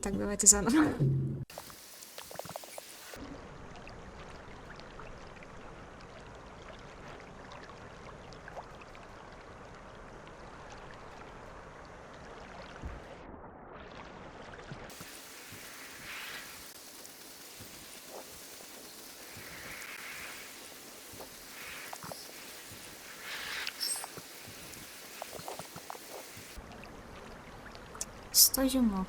Так, давайте заново. Стоїмо.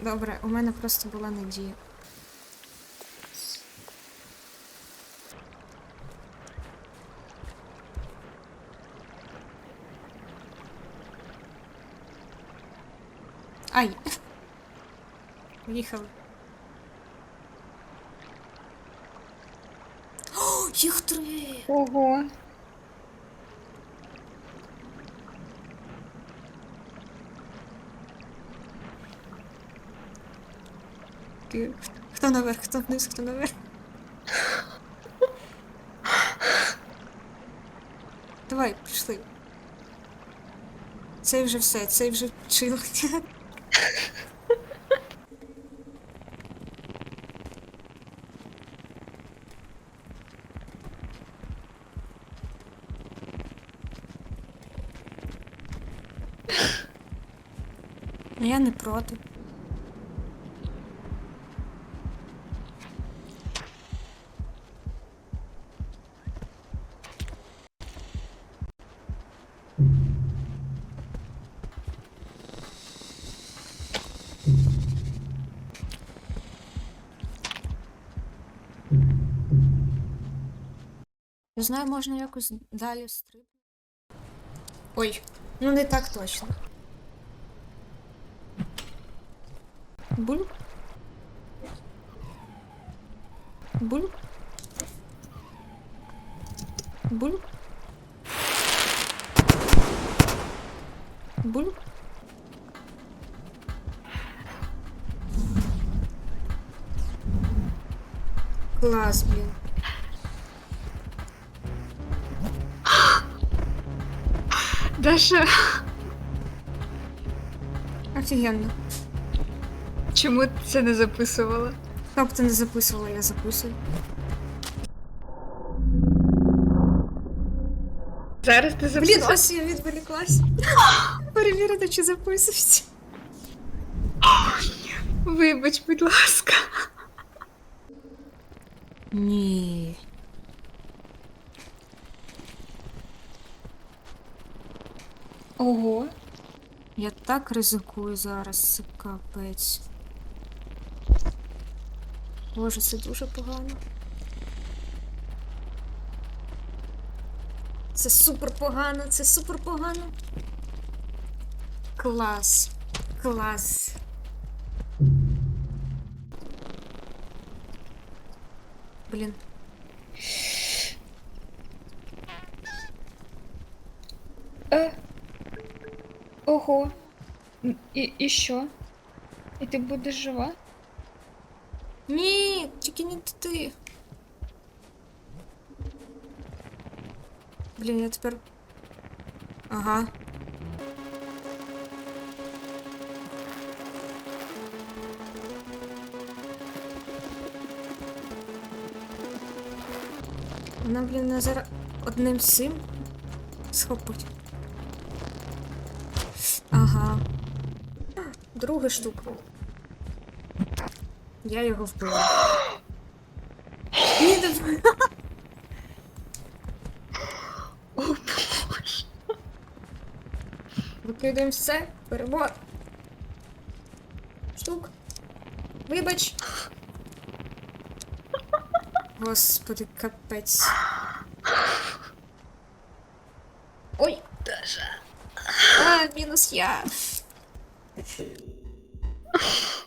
Добре, у мене просто була надія. Ай! Поїхали. О, їх три! Ого. Ти- Хто наверх, хто вниз, хто наверх? Давай, пішли. Це вже все, це вже чило. Ну, Я не проти. Я знаю, можна якось далі стрибнути. Ой, ну не так точно. Буль. Буль. Буль. Буль. Клас, блін. Даша, Офігенно. чому ти це не записувала? Ти не записувала, я записую. Зараз ти Блін, записувала. ось я відволіклась. Перевірити, чи записується. Вибач, будь ласка. Ні. Ого. Я так ризикую зараз, капець. Боже, це дуже погано. Це супер погано, це супер погано. Клас. Клас. Блін. Е. Ого. І, і що? І ти будеш жива? Ні, тільки не ти. Блін, я тепер. Ага. Вона, блін, не зараз одним цим схопить. Ага. Друга штука. Я його вбила. Ні, давай. О, боже. Викидаємо все. Перебор. Штук. Вибач. Господи, капець. minuciar.